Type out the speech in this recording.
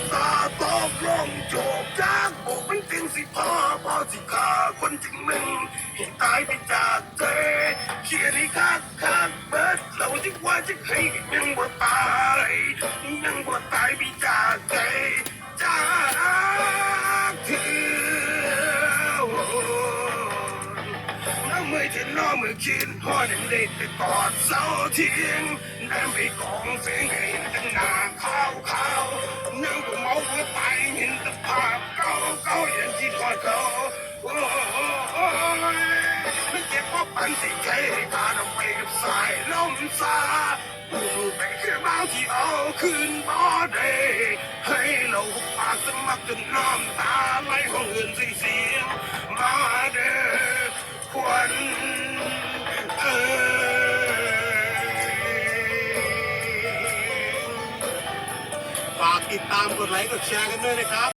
อกลงโจกจากบอกมันเป็นสิพ่อพ่อสิขาคนจึงหนึ่งเห็นตายไปจากเธอเขียนให้คักคักเบิดเราจึงว่าจะให้ยังบ่ตายยังบ่ตายไปจากเธอจากเธอน้ำมือจะน้อมือคินพ่อเด็กเด็กกอดเสาเทียงน้ำไปกองเสียงให้ตั้ง เจ็บเพราะปันสิใจให้ตาเราไปกับสายลมซาไปแค่บ้าที่เอาคืนบ่ได้ให้เราปากสมัครจนน้ำตาไหลห้องเงินสีเสียงมาเด้อควันเอ่ยฝากติดตามกดไลค์กดแชร์กันด้วยนะครับ